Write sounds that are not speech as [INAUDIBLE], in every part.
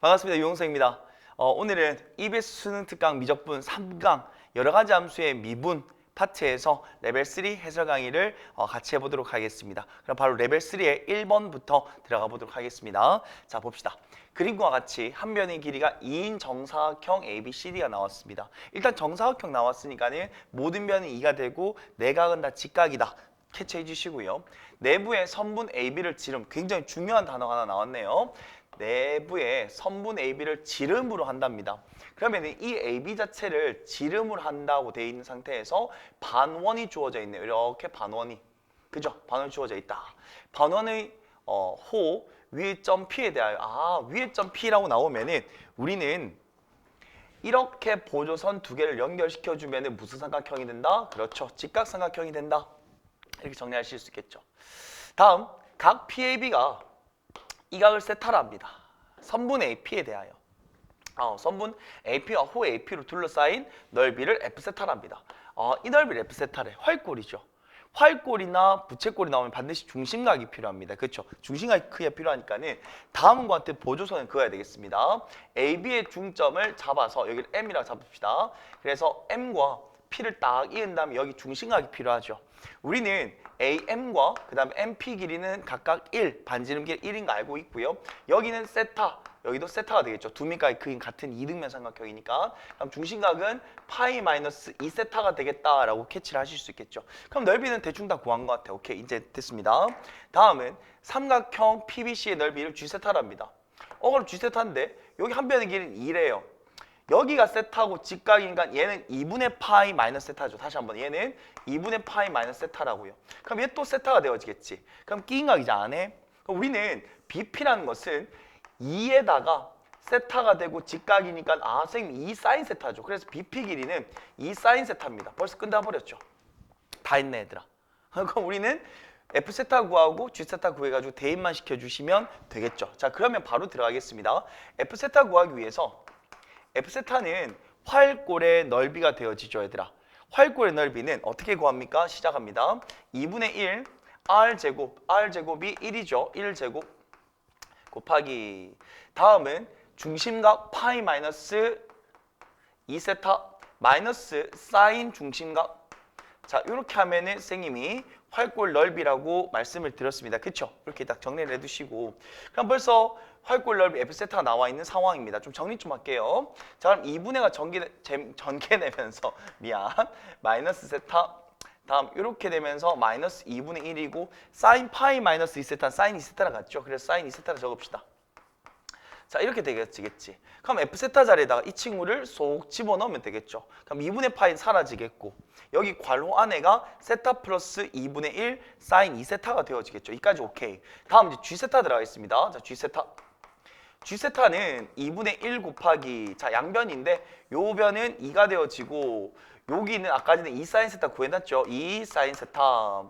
반갑습니다. 유홍석입니다. 어, 오늘은 EBS 수능 특강 미적분 3강 여러 가지 함수의 미분 파트에서 레벨 3 해설 강의를 어, 같이 해보도록 하겠습니다. 그럼 바로 레벨 3의 1번부터 들어가 보도록 하겠습니다. 자 봅시다. 그림과 같이 한 변의 길이가 2인 정사각형 ABCD가 나왔습니다. 일단 정사각형 나왔으니까는 모든 변이 2가 되고 내각은 다 직각이다. 캐치해 주시고요. 내부에 선분 AB를 지름 굉장히 중요한 단어가 하나 나왔네요. 내부에 선분 AB를 지름으로 한답니다. 그러면 이 AB 자체를 지름을 한다고 되어 있는 상태에서 반원이 주어져 있네요. 이렇게 반원이. 그죠? 반원이 주어져 있다. 반원의 어, 호 위의 점 P에 대하여 아 위의 점 P라고 나오면은 우리는 이렇게 보조선 두 개를 연결시켜 주면은 무슨 삼각형이 된다? 그렇죠. 직각삼각형이 된다. 이렇게 정리하실 수 있겠죠. 다음 각 PAB가 이 각을 세타라 합니다. 선분 AP에 대하여. 어, 선분 AP와 호 AP로 둘러싸인 넓이를 F세타라 합니다. 어, 이 넓이를 F세타래. 활골이죠. 활골이나 부채골이 나오면 반드시 중심각이 필요합니다. 그렇죠? 중심각이 크게 필요하니까는 다음과 같은 보조선을 그어야 되겠습니다. AB의 중점을 잡아서 여기를 M이라고 잡읍시다. 그래서 M과 P를 딱 이은 다음에 여기 중심각이 필요하죠. 우리는 AM과 그 다음에 MP 길이는 각각 1, 반지름 길이 1인 거 알고 있고요. 여기는 세타, 여기도 세타가 되겠죠. 두 밑각의 크기는 같은 이등변 삼각형이니까. 그럼 중심각은 파이 마이너스 2세타가 되겠다라고 캐치를 하실 수 있겠죠. 그럼 넓이는 대충 다 구한 것 같아요. 오케이, 이제 됐습니다. 다음은 삼각형 PBC의 넓이를 G세타랍니다. 어, 그럼 G세타인데 여기 한 변의 길이는 2래요. 여기가 세타고 직각이니까 얘는 2분의 파이 마이너스 세타죠. 다시 한번 얘는 2분의 파이 마이너스 세타라고요. 그럼 얘 또 세타가 되어지겠지. 그럼 끼인각이지 안 해? 그럼 우리는 BP라는 것은 2에다가 세타가 되고 직각이니까 아 선생님 2 사인 세타죠. 그래서 BP 길이는 2 사인 세타입니다. 벌써 끝나버렸죠. 다 했네 얘들아. [LAUGHS] 그럼 우리는 F 세타 구하고 G 세타 구해가지고 대입만 시켜주시면 되겠죠. 자 그러면 바로 들어가겠습니다. F 세타 구하기 위해서 F세타는 활골의 넓이가 되어지죠 얘들아. 활골의 넓이는 어떻게 구합니까? 시작합니다. 2분의 1 R제곱 R제곱이 1이죠. 1제곱 곱하기. 다음은 중심각 파이 마이너스 2세타 마이너스 사인 중심각 자 이렇게 하면은 선생님이 활골 넓이라고 말씀을 드렸습니다. 그쵸? 이렇게 딱 정리를 해두시고 그럼 벌써 활골 넓이 F세타가 나와 있는 상황입니다. 좀 정리 좀 할게요. 자 그럼 2분의가 전개, 제- 전개되면서 [LAUGHS] 미안 마이너스 세타 다음 이렇게 되면서 마이너스 2분의 1이고 사인 파이 마이너스 2세타 사인 2세타랑 같죠? 그래서 사인 2세타를 적읍시다. 자 이렇게 되겠지 그럼 F세타 자리에다가 이 친구를 쏙 집어넣으면 되겠죠? 그럼 2분의 파이 사라지겠고 여기 괄호 안에가 세타 플러스 2분의 1 사인 2세타가 되어지겠죠? 여기까지 오케이. 다음 이제 G세타 들어가겠습니다. 자 G세타. G세타는 2분의 1 곱하기 자 양변인데 요 변은 2가 되어지고 여기는 아까 전에 2 사인 세타 구해놨죠? 2 사인 세타.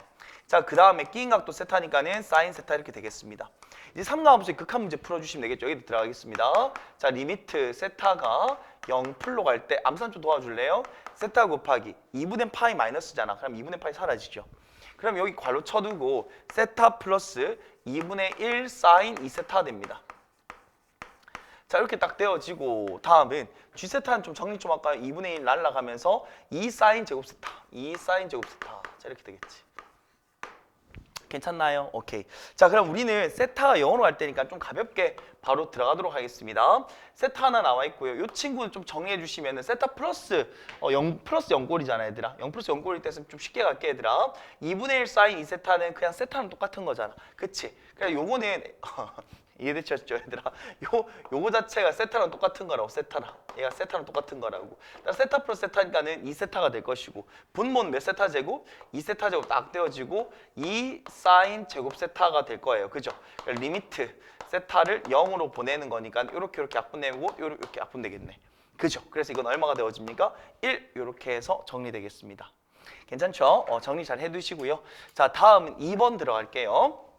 자 그 다음에 끼인 각도 세타니까는 사인 세타 이렇게 되겠습니다 이제 삼각함수의 극한 문제 풀어주시면 되겠죠. 여기 들어가겠습니다. 자, 리미트 세타가 0 풀로 갈 때 암산 좀 도와줄래요? 세타 곱하기 2분의 파이 마이너스잖아. 그럼 2분의 파이 사라지죠. 그럼 여기 괄호 쳐두고 세타 플러스 2분의 1 사인 2세타 됩니다. 자 이렇게 딱 되어지고 다음은 G세타는 좀 정리 좀 할까요? 2분의 1 날라가면서 2 사인 제곱 세타 2 사인 제곱 세타 자 이렇게 되겠지. 괜찮나요? 오케이. 자, 그럼 우리는 세타가 0으로 갈 때니까 좀 가볍게 바로 들어가도록 하겠습니다. 세타 하나 나와 있고요. 이 친구는 좀 정리해 주시면은 세타 플러스 어, 0 플러스 0골이잖아, 얘들아. 0 플러스 0골일 때는 좀 쉽게 갈게, 얘들아. 2분의 1 사인 2세타는 그냥 세타랑 똑같은 거잖아. 그치? 그냥 요거는 [LAUGHS] 이해되셨죠, 얘들아? [LAUGHS] 요 요거 자체가 세타랑 똑같은 거라고 세타랑 얘가 세타랑 똑같은 거라고. 세타 플러스 세타니까는 2세타가 될 것이고 분모는 몇 세타 제곱? 2세타 제곱 딱 되어지고 2 사인 제곱 세타가 될 거예요, 그죠? 리미트 세타를 0으로 보내는 거니까 이렇게 이렇게 약분되고 이렇게 약분되겠네. 그죠? 그래서 이건 얼마가 되어집니까? 1 이렇게 해서 정리되겠습니다. 괜찮죠? 어, 정리 잘 해두시고요. 자, 다음은 2번 들어갈게요.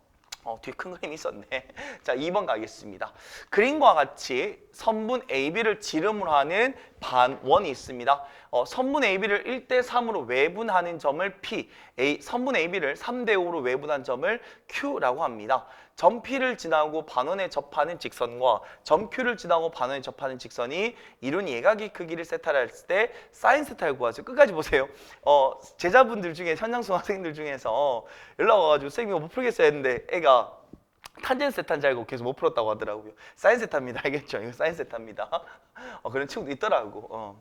어, 뒤에 큰 그림이 있었네. [LAUGHS] 자, 2번 가겠습니다. 그림과 같이 선분 AB를 지름으로 하는 반원이 있습니다. 어, 선분 AB를 1대 3으로 외분하는 점을 P, A, 선분 AB를 3대 5로 외분한 점을 Q라고 합니다. 점 P를 지나고 반원에 접하는 직선과 점 Q를 지나고 반원에 접하는 직선이 이룬 예각의 크기를 세타라 했을 때 사인 세타를 구하죠. 끝까지 보세요. 어, 제자분들 중에 현장 수학생들 중에서 연락 와가지고 선생님 이거 못 풀겠어요 했는데 애가 탄젠 줄 알고 계속 못 풀었다고 하더라고요. 사인 세타입니다. [LAUGHS] 알겠죠? 이거 사인 세타입니다. 어, 그런 친구도 있더라고. 어.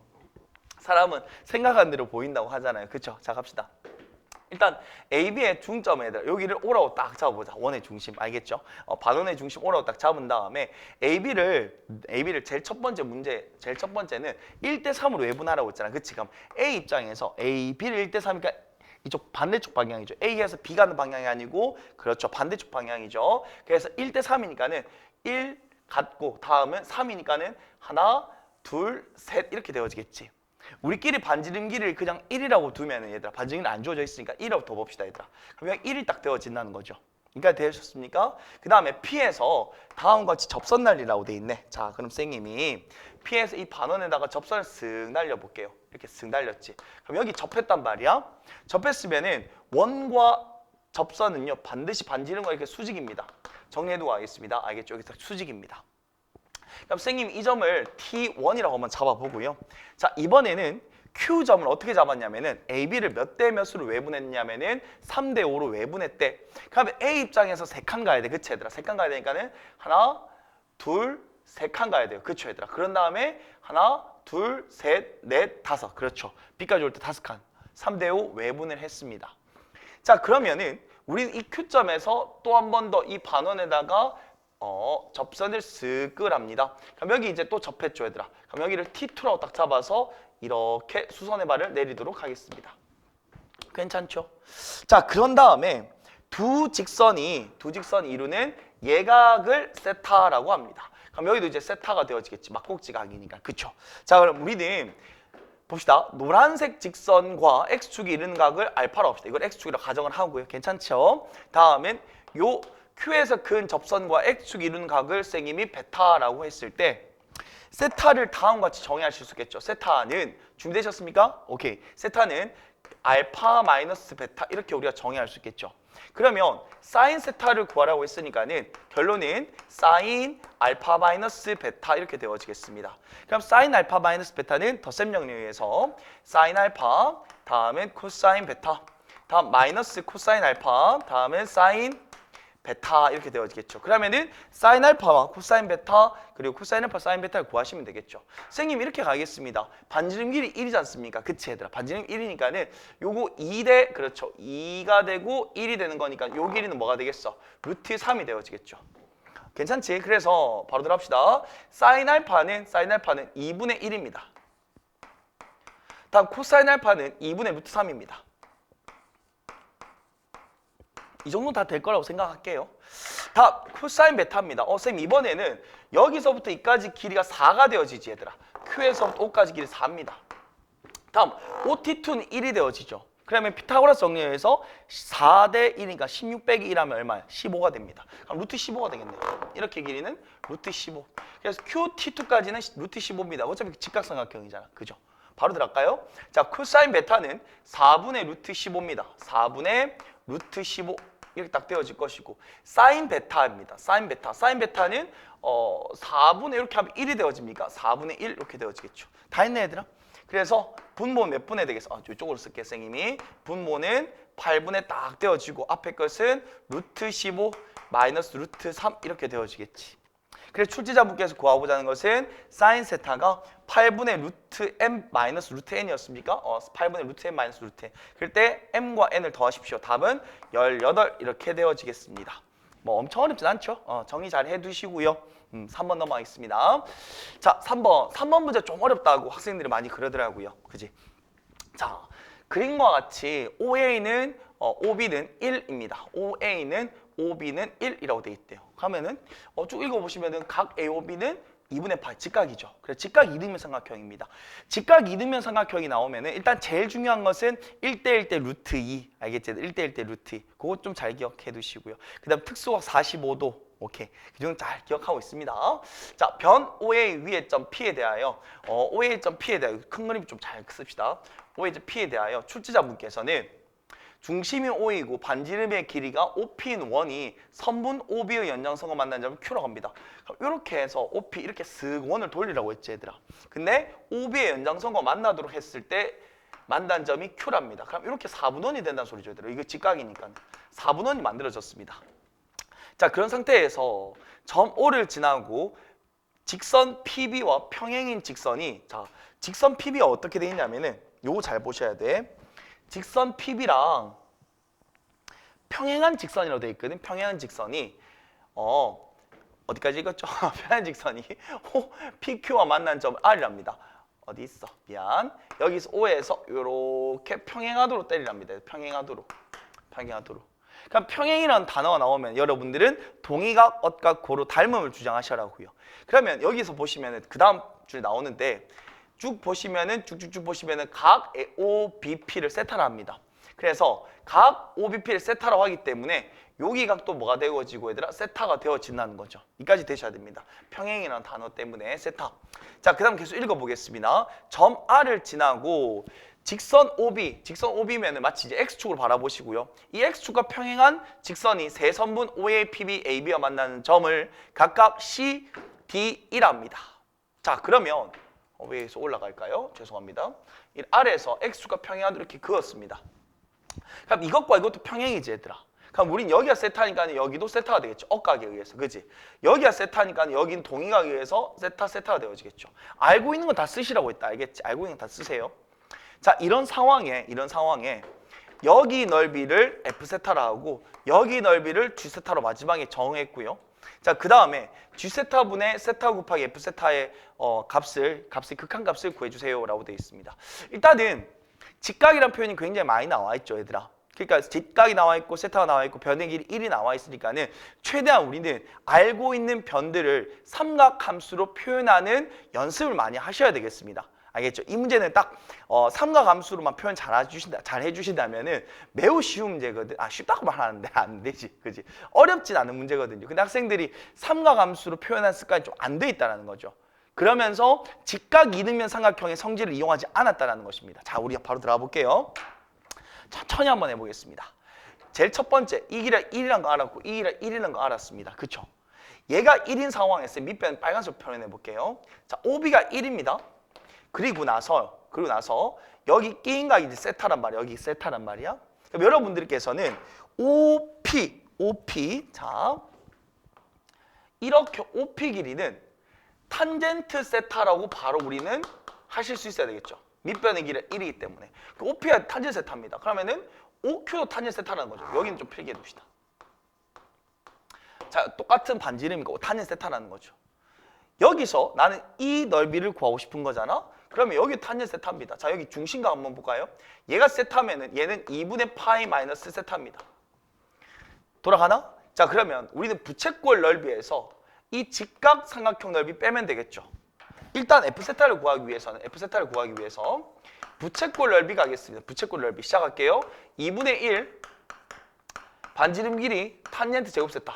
사람은 생각한 대로 보인다고 하잖아요. 그쵸? 자 갑시다. 일단 AB의 중점 얘들 여기를 오라고 딱 잡아보자. 원의 중심 알겠죠? 어, 반원의 중심 오라고 딱 잡은 다음에 AB를 AB를 제일 첫 번째 문제 제일 첫 번째는 1대 3으로 외분하라고 했잖아. 그치? 그럼 A 입장에서 AB를 1대 3이니까 이쪽 반대쪽 방향이죠. A에서 B 가는 방향이 아니고 그렇죠. 반대쪽 방향이죠. 그래서 1대 3이니까는 1 갖고 다음은 3이니까는 하나, 둘, 셋 이렇게 되어지겠지. 우리끼리 반지름길을 그냥 1이라고 두면 얘들아 반지름이 안 주어져 있으니까 1이라고 더 봅시다 얘들아. 그럼 그냥 1이 딱 되어진다는 거죠. 그러니까 되셨습니까? 그 다음에 P에서 다음과 같이 접선 날리라고 돼 있네. 자 그럼 쌤님이 P에서 이 반원에다가 접선을 쓱 날려볼게요. 이렇게 쓱 날렸지. 그럼 여기 접했단 말이야. 접했으면은 원과 접선은요 반드시 반지름과 이렇게 수직입니다. 정리해두고 가겠습니다. 알겠죠? 여기서 수직입니다. 그럼 선생님 이 점을 T1이라고 한번 잡아보고요. 자 이번에는 Q점을 어떻게 잡았냐면은 AB를 몇 대 몇으로 외분했냐면은 3 대 5로 외분했대. 그러면 A 입장에서 세 칸 가야 돼. 그치 얘들아? 세 칸 가야 되니까는 하나, 둘, 세 칸 가야 돼요. 그쵸 얘들아? 그런 다음에 하나, 둘, 셋, 넷, 다섯. 그렇죠. B까지 올 때 다섯 칸. 3 대 5 외분을 했습니다. 자 그러면은 우리는 이 Q점에서 또 한 번 더 이 반원에다가 어, 접선을 쓱 끌합니다. 그럼 여기 이제 또 접했죠, 얘들아. 그럼 여기를 T2라고 딱 잡아서 이렇게 수선의 발을 내리도록 하겠습니다. 괜찮죠? 자, 그런 다음에 두 직선이 두 직선이 이루는 예각을 세타라고 합니다. 그럼 여기도 이제 세타가 되어지겠지. 막곡지각이니까. 그쵸? 자, 그럼 우리는 봅시다. 노란색 직선과 x축이 이루는 각을 알파로 합시다. 이걸 x축이라고 가정을 하고요. 괜찮죠? 다음엔 요 Q에서 근 접선과 x축이 이루는 각을 쌤님이 베타라고 했을 때 세타를 다음과 같이 정의하실 수 있겠죠. 세타는 준비되셨습니까? 오케이. 세타는 알파 마이너스 베타 이렇게 우리가 정의할 수 있겠죠. 그러면 사인 세타를 구하라고 했으니까는 결론은 사인 알파 마이너스 베타 이렇게 되어지겠습니다. 그럼 사인 알파 마이너스 베타는 덧셈 명령에 의해서 사인 알파 다음엔 코사인 베타 다음 마이너스 코사인 알파 다음엔 사인 베타 이렇게 되어지겠죠. 그러면은 사인 알파와 코사인 베타 그리고 코사인 알파 사인 베타를 구하시면 되겠죠. 선생님 이렇게 가겠습니다. 반지름 길이 1이지 않습니까? 그치 얘들아. 반지름 1이니까는 요거 2대 그렇죠. 2가 되고 1이 되는 거니까 요 길이는 뭐가 되겠어? 루트 3이 되어지겠죠. 괜찮지? 그래서 바로 들어갑시다. 사인 알파는 사인 알파는 2분의 1입니다. 다음 코사인 알파는 2분의 루트 3입니다. 이 정도 다될 거라고 생각할게요. 다 코사인 베타입니다. 어, 쌤 이번에는 여기서부터 여기까지 길이가 4가 되어지지 얘들아. Q에서부터 O까지 길이 4입니다. 다음 OT2는 1이 되어지죠. 그러면 피타고라스 정리에서 4대 1이니까 16 빼기 1 하면 얼마야? 15가 됩니다. 그럼 루트 15가 되겠네요. 이렇게 길이는 루트 15. 그래서 QT2까지는 루트 15입니다. 어차피 직각삼각형이잖아. 그죠? 바로 들어갈까요? 자, 코사인 베타는 4분의 루트 15입니다. 4분의 루트 15 이렇게 딱 되어질 것이고 사인 베타입니다. 사인 베타. 사인 베타는 어 4분의 이렇게 하면 1이 되어집니까? 4분의 1 이렇게 되어지겠죠. 다 했네 얘들아? 그래서 분모는 몇 분의 되겠어? 아, 이쪽으로 쓸게 쌤님이 분모는 8분의 딱 되어지고 앞에 것은 루트 15 마이너스 루트 3 이렇게 되어지겠지. 그래서 출제자분께서 구하고자 하는 것은 사인 세타가 8분의 루트 m 마이너스 루트 n이었습니까? 어, 8분의 루트 m 마이너스 루트 n. 그럴 때 m과 n을 더하십시오. 답은 18 이렇게 되어지겠습니다. 뭐 엄청 어렵진 않죠? 어, 정리 잘 해두시고요. 음, 3번 넘어가겠습니다. 자, 3번. 3번 문제 좀 어렵다고 학생들이 많이 그러더라고요. 그지? 자, 그림과 같이 OA는 어, OB는 1입니다. OA는 OB는 1이라고 돼 있대요. 그러면은 어, 쭉 읽어보시면은 각 AOB는 2분의 8 직각이죠. 그래서 직각 이등변 삼각형입니다. 직각 이등변 삼각형이 나오면은 일단 제일 중요한 것은 1대 1 대 루트 2 알겠지? 1대 1 대 루트 2 그거 좀 잘 기억해 두시고요. 그 다음 특수각 45도 오케이 그 정도 잘 기억하고 있습니다. 자, 변 OA 위의 점 P에 대하여 어, OA 점 P에 대하여 큰 그림 좀 잘 씁시다. OA 점 P에 대하여 출제자분께서는 중심이 O이고 반지름의 길이가 OP인 원이 선분 OB의 연장선과 만나는 점을 Q라고 합니다. 그럼 이렇게 해서 OP 이렇게 슥 원을 돌리라고 했지 얘들아. 근데 OB의 연장선과 만나도록 했을 때 만난 점이 Q랍니다. 그럼 이렇게 4분 원이 된다는 소리죠 얘들아. 이거 직각이니까 4분 원이 만들어졌습니다. 자 그런 상태에서 점 O를 지나고 직선 PB와 평행인 직선이 자 직선 PB가 어떻게 되어 있냐면은 요거 잘 보셔야 돼. 직선 PB랑 평행한 직선이라고 되어 있거든. 평행한 직선이 어 어디까지 읽었죠? [LAUGHS] 평행한 직선이 O, PQ와 만난 점 R이랍니다. 어디 있어? 미안. 여기서 O에서 이렇게 평행하도록 때리랍니다. 평행하도록. 평행하도록. 그럼 평행이라는 단어가 나오면 여러분들은 동의각, 억각, 고로 닮음을 주장하셔라고요. 그러면 여기서 보시면은 그 다음 줄 나오는데 쭉 보시면은 쭉쭉쭉 보시면은 각 OBP를 세타라 합니다. 그래서 각 OBP를 세타라고 하기 때문에 여기 각도 뭐가 되어지고 얘들아 세타가 되어진다는 거죠. 이까지 되셔야 됩니다. 평행이라는 단어 때문에 세타. 자, 그다음 계속 읽어 보겠습니다. 점 R을 지나고 직선 OB, 직선 OB면은 마치 이제 X축으로 바라보시고요. 이 X축과 평행한 직선이 세 선분 OA, PB, AB와 만나는 점을 각각 C, D, 1합니다. 자, 그러면 어, 위에서 올라갈까요? 죄송합니다. 이 아래에서 X축과 평행하도록 이렇게 그었습니다. 그럼 이것과 이것도 평행이지 얘들아. 그럼 우린 여기가 세타니까 여기도 세타가 되겠죠. 억각에 의해서. 그지? 여기가 세타니까 여긴 동의각에 의해서 세타 세타가 되어지겠죠. 알고 있는 거다 쓰시라고 했다. 알겠지? 알고 있는 거다 쓰세요. 자, 이런 상황에 이런 상황에 여기 넓이를 f 세타라 하고 여기 넓이를 g 세타로 마지막에 정했고요. 자, 그 다음에 g 세타분의 세타 곱하기 f 세타의 어, 값을 값의 극한 값을 구해주세요라고 되어 있습니다. 일단은 직각이라는 표현이 굉장히 많이 나와 있죠, 얘들아. 그러니까 직각이 나와 있고 세타가 나와 있고 변의 길이 1이 나와 있으니까는 최대한 우리는 알고 있는 변들을 삼각함수로 표현하는 연습을 많이 하셔야 되겠습니다. 알겠죠? 이 문제는 딱 어, 삼각함수로만 표현 잘 해주신다, 잘 해주신다면은 매우 쉬운 문제거든. 아 쉽다고 말하는데 [LAUGHS] 안 되지, 그지? 어렵진 않은 문제거든요. 근데 학생들이 삼각함수로 표현한 습관이 좀 안 돼 있다는 거죠. 그러면서 직각 이등변 삼각형의 성질을 이용하지 않았다는 것입니다. 자, 우리가 바로 들어가 볼게요. 천천히 한번 해보겠습니다. 제일 첫 번째, 이 길이 1이라는 거 알았고 이 길이 1이라는 거 알았습니다. 그쵸? 얘가 1인 상황에서 밑변 빨간색 표현해 볼게요. 자, OB가 1입니다. 그리고 나서 그리고 나서 여기 끼인각이 이제 세타란 말이야. 여기 세타란 말이야. 그럼 여러분들께서는 OP, OP 자 이렇게 OP 길이는 탄젠트 세타라고 바로 우리는 하실 수 있어야 되겠죠. 밑변의 길이 1이기 때문에 그 OP가 탄젠트 세타입니다. 그러면은 OQ도 탄젠트 세타라는 거죠. 여기는 좀 필기해 둡시다. 자, 똑같은 반지름이고 탄젠트 세타라는 거죠. 여기서 나는 이 넓이를 구하고 싶은 거잖아. 그러면 여기 탄젠트 세타입니다. 자, 여기 중심각 한번 볼까요? 얘가 세타면은 얘는 2분의 파이 마이너스 세타입니다. 돌아가나? 자, 그러면 우리는 부채꼴 넓이에서 이 직각 삼각형 넓이 빼면 되겠죠. 일단 f 세타를 구하기 위해서는 f 세타를 구하기 위해서 부채꼴 넓이 가겠습니다. 부채꼴 넓이 시작할게요. 2분의 1 반지름 길이 탄젠트 제곱 세타.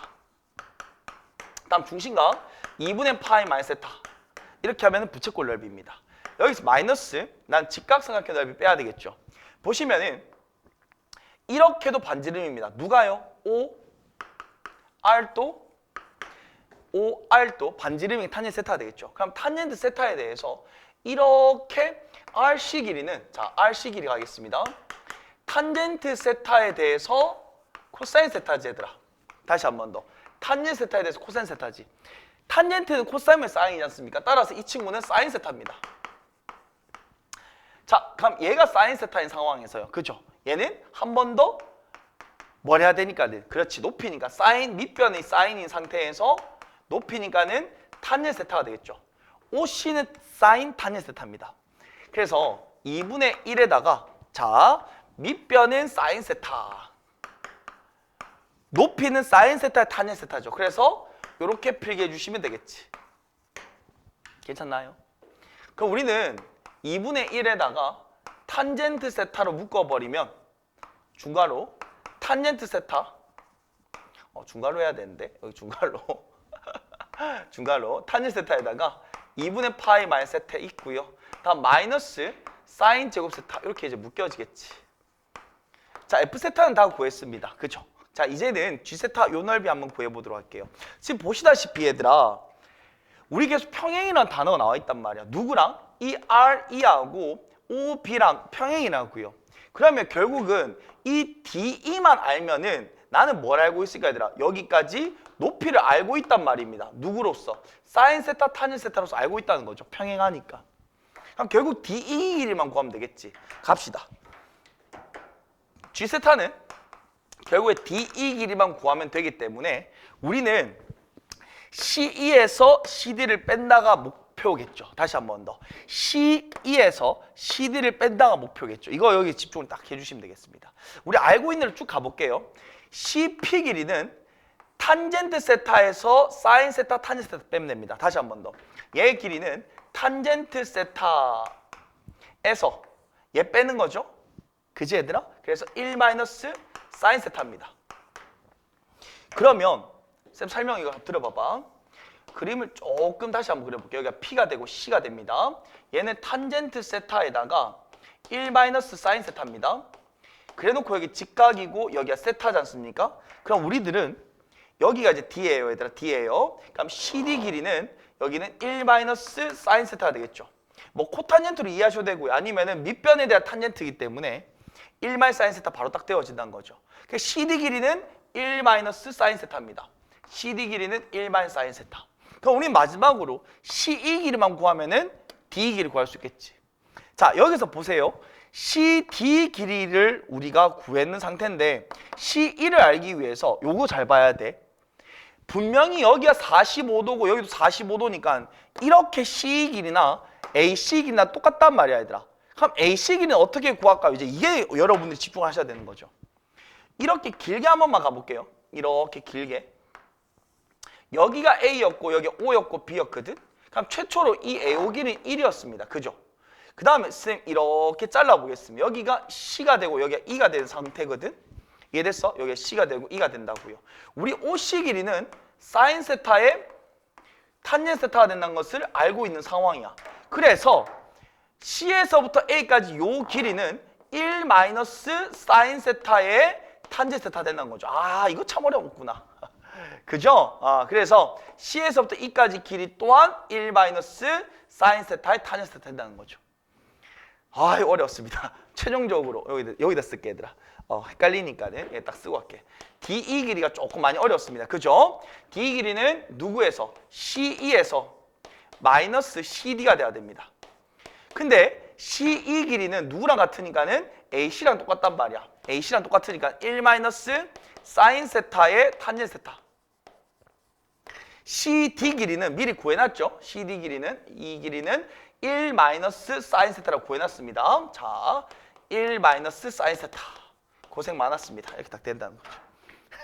다음 중심각 2분의 파이 마이너스 세타. 이렇게 하면 부채꼴 넓이입니다. 여기서 마이너스 난 직각삼각형 넓이 빼야 되겠죠. 보시면은 이렇게도 반지름입니다. 누가요? O, R도 O, R도 반지름이 탄젠트 세타가 되겠죠. 그럼 탄젠트 세타에 대해서 이렇게 RC 길이는 자 RC 길이 가겠습니다. 탄젠트 세타에 대해서 코사인 세타지 얘들아. 다시 한 번 더. 탄젠트 세타에 대해서 코사인 세타지. 탄젠트는 코사인면 사인이지 않습니까? 따라서 이 친구는 사인 세타입니다. 자, 그럼 얘가 사인 세타인 상황에서요. 그죠? 얘는 한 번 더 뭘 해야 되니까는 그렇지 높이니까 사인 밑변의 사인인 상태에서 높이니까는 탄젠 세타가 되겠죠. OC는 사인 탄젠 세타입니다. 그래서 2분의 1에다가 자 밑변은 사인 세타 높이는 사인 세타의 탄젠 세타죠. 그래서 이렇게 필기해 주시면 되겠지. 괜찮나요? 그럼 우리는 2분의 1에다가 탄젠트 세타로 묶어버리면 중괄호 탄젠트 세타 어, 중괄호 해야 되는데 여기 중괄호 중괄호 탄젠트 세타에다가 2분의 파이 마이너스 세타 있고요 다음 마이너스 사인 제곱 세타 이렇게 이제 묶여지겠지 자, F 세타는 다 구했습니다. 그죠? 자, 이제는 G 세타 요 넓이 한번 구해 보도록 할게요. 지금 보시다시피 얘들아 우리 계속 평행이라는 단어가 나와 있단 말이야. 누구랑? 이 R, E하고 O, B랑 평행이라고요. 그러면 결국은 이 D, E만 알면은 나는 뭘 알고 있을까 얘들아? 여기까지 높이를 알고 있단 말입니다. 누구로서? 사인 세타, 타닌 세타로서 알고 있다는 거죠. 평행하니까. 그럼 결국 D, E 길이만 구하면 되겠지. 갑시다. G 세타는 결국에 D, E 길이만 구하면 되기 때문에 우리는 C2에서 CD를 뺀다가 목표겠죠. 다시 한 번 더. C2에서 CD를 뺀다가 목표겠죠. 이거 여기 집중을 딱 해주시면 되겠습니다. 우리 알고 있는 대로 쭉 가볼게요. CP 길이는 탄젠트 세타에서 사인 세타, 탄젠트 세타 빼면 됩니다. 다시 한 번 더. 얘의 길이는 탄젠트 세타에서 얘 빼는 거죠. 그지 얘들아? 그래서 1 마이너스 사인 세타입니다. 그러면 쌤 설명 이거 들어봐봐. 그림을 조금 다시 한번 그려볼게요. 여기가 P가 되고 C가 됩니다. 얘는 탄젠트 세타에다가 1 마이너스 사인 세타입니다. 그래놓고 여기 직각이고 여기가 세타지 않습니까? 그럼 우리들은 여기가 이제 D예요, 얘들아. D예요. 그럼 CD 길이는 여기는 1 마이너스 사인 세타가 되겠죠. 뭐 코탄젠트로 이해하셔도 되고요. 아니면은 밑변에 대한 탄젠트이기 때문에 1 마이너스 사인 세타 바로 딱 되어진다는 거죠. 그 CD 길이는 1 마이너스 사인 세타입니다. CD 길이는 1 마이너스 사인 세타. 그럼 우리 마지막으로 CE 길이만 구하면은 D 길이 구할 수 있겠지. 자, 여기서 보세요. CD 길이를 우리가 구했는 상태인데 CE를 알기 위해서 요거 잘 봐야 돼. 분명히 여기가 45도고 여기도 45도니까 이렇게 CE 길이나 AC 길이나 똑같단 말이야, 얘들아. 그럼 AC 길이는 어떻게 구할까요? 이제 이게 여러분들이 집중하셔야 되는 거죠. 이렇게 길게 한 번만 가볼게요. 이렇게 길게. 여기가 A였고 여기 O였고 B였거든. 그럼 최초로 이 AO 길이는 1이었습니다. 그죠? 그 다음에 쌤 이렇게 잘라보겠습니다. 여기가 C가 되고 여기가 E가 되는 상태거든. 이해됐어? 여기가 C가 되고 E가 된다고요. 우리 OC 길이는 사인 세타에 탄젠 세타가 된다는 것을 알고 있는 상황이야. 그래서 C에서부터 A까지 요 길이는 1 마이너스 사인 세타에 탄젠 세타 된다는 거죠. 아 이거 참 어려웠구나. [LAUGHS] 그죠? 아, 그래서 C에서부터 E까지 길이 또한 1 마이너스 사인 세타에 탄젠 세타 된다는 거죠. 아, 어렵습니다. [LAUGHS] 최종적으로 여기다, 여기다 쓸게 얘들아. 어, 헷갈리니까는 얘딱 쓰고 갈게. DE 길이가 조금 많이 어렵습니다. 그죠? DE 길이는 누구에서? CE에서 마이너스 CD가 돼야 됩니다. 근데 CE 길이는 누구랑 같으니까는 AC랑 똑같단 말이야. AC랑 똑같으니까 1 마이너스 사인 세타의 탄젠 세타. CD 길이는 미리 구해놨죠. CD 길이는 이 길이는 1 마이너스 사인 세타라고 구해놨습니다. 자, 1 마이너스 사인 세타. 고생 많았습니다. 이렇게 딱 된다는 거죠.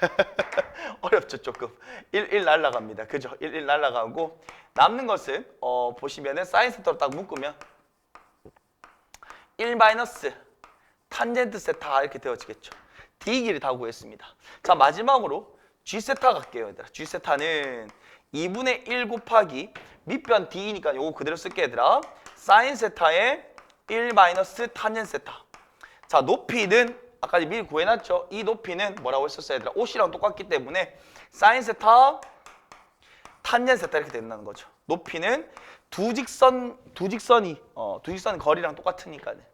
[LAUGHS] 어렵죠 조금. 1, 1 날라갑니다. 그죠? 1, 1 날라가고 남는 것은 어, 보시면은 사인 세타로 딱 묶으면 1 마이너스 탄젠트 세타 이렇게 되어지겠죠. D 길이 다 구했습니다. 자 마지막으로 G 세타 갈게요 얘들아. G 세타는 2분의 1 곱하기 밑변 D니까 요거 그대로 쓸게 얘들아. 사인 세타에 1 마이너스 탄젠트 세타 자 높이는 아까 미리 구해놨죠. 이 높이는 뭐라고 했었어요, 얘들아? 옷이랑 똑같기 때문에 사인 세타, 탄젠 세타 이렇게 된다는 거죠. 높이는 두 직선, 두 직선이 어, 두 직선 거리랑 똑같으니까는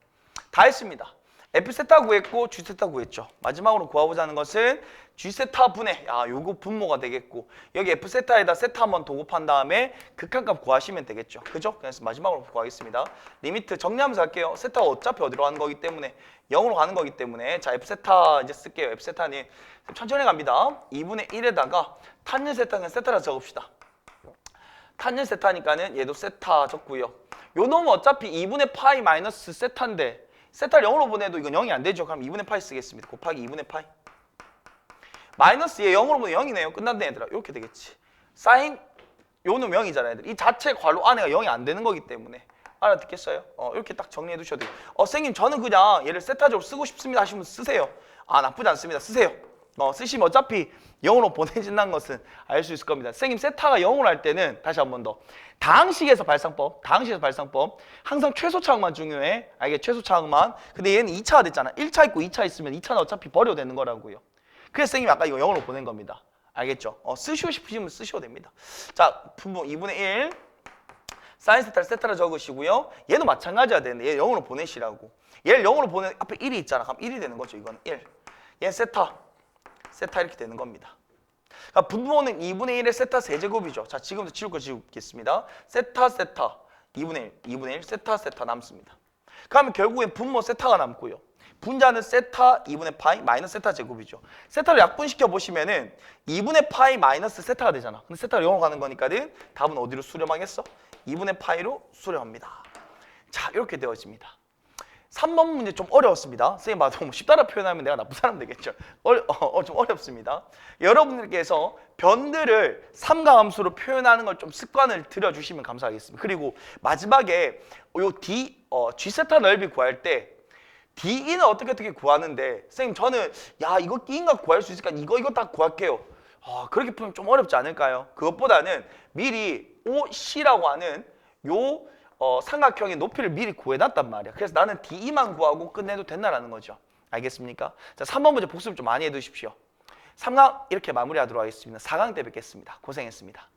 다 했습니다. F 세타 구했고 G 세타 구했죠. 마지막으로 구하고자 하는 것은 G 세타 분의 야 요거 분모가 되겠고 여기 F 세타에다 세타 한번 더 곱한 다음에 극한값 구하시면 되겠죠. 그죠? 그래서 마지막으로 구하겠습니다. 리미트 정리하면서 할게요. 세타가 어차피 어디로 가는 거기 때문에 0으로 가는 거기 때문에 자 F 세타 이제 쓸게요. F 세타는 천천히 갑니다. 2분의 1에다가 탄젠 세타는 세타라 적읍시다. 탄젠 세타니까는 얘도 세타 적고요. 요 놈은 어차피 2분의 파이 마이너스 세타인데 세타를 0으로 보내도 이건 0이 안 되죠. 그럼 2분의 파이 쓰겠습니다. 곱하기 2분의 파이. 마이너스 얘 0으로 보면 0이네요. 끝났네 얘들아. 이렇게 되겠지. 사인 요는 0이잖아요. 애들. 이 자체 괄호 안에가 0이 안 되는 거기 때문에 알아듣겠어요? 어, 이렇게 딱 정리해 두셔도 돼요. 어, 선생님 저는 그냥 얘를 세타적으로 쓰고 싶습니다 하시면 쓰세요. 아 나쁘지 않습니다. 쓰세요. 어, 쓰시면 어차피 영어로 [LAUGHS] 보내진다는 것은 알 수 있을 겁니다. 선생님 세타가 영어로 할 때는 다시 한 번 더 다항식에서 발상법, 다항식에서 발상법 항상 최소 차항만 중요해. 알겠? 최소 차항만. 근데 얘는 2차가 됐잖아. 1차 있고 2차 있으면 2차는 어차피 버려도 되는 거라고요. 그래서 선생님이 아까 이거 영어로 보낸 겁니다. 알겠죠? 어, 쓰시고 싶으시면 쓰셔도 됩니다. 자, 분모 2분의 1 사인 세타를 세타로 적으시고요. 얘도 마찬가지가 되는데 얘 영어로 보내시라고. 얘를 영어로 보내 앞에 1이 있잖아. 그럼 1이 되는 거죠. 이건 1. 얘 세타. 세타 이렇게 되는 겁니다. 그러니까 분모는 2분의 1의 세타 세제곱이죠. 자, 지금부터 지울 거 지우겠습니다. 세타 세타 2분의 1, 2분의 1 세타 세타 남습니다. 그러면 결국엔 분모 세타가 남고요. 분자는 세타 2분의 파이 마이너스 세타 제곱이죠. 세타를 약분시켜 보시면은 2분의 파이 마이너스 세타가 되잖아. 근데 세타가 영어 가는 거니까는 답은 어디로 수렴하겠어? 2분의 파이로 수렴합니다. 자, 이렇게 되어집니다. 3번 문제 좀 어려웠습니다. 선생님 봐도 뭐 쉽다라 표현하면 내가 나쁜 사람 되겠죠. 어려, 어, 어, 좀 어렵습니다. 여러분들께서 변들을 삼가함수로 표현하는 걸 좀 습관을 들여주시면 감사하겠습니다. 그리고 마지막에 요 D, 어, G세타 넓이 구할 때 D는 어떻게 어떻게 구하는데 선생님 저는 야 이거 D인가 구할 수 있을까 이거 이거 다 구할게요. 아, 그렇게 풀면 좀 어렵지 않을까요? 그것보다는 미리 OC라고 하는 요 어, 삼각형의 높이를 미리 구해놨단 말이야. 그래서 나는 DE만 구하고 끝내도 된다라는 거죠. 알겠습니까? 자, 3번 문제 복습 좀 많이 해두십시오. 3강 이렇게 마무리하도록 하겠습니다. 4강 때 뵙겠습니다. 고생했습니다.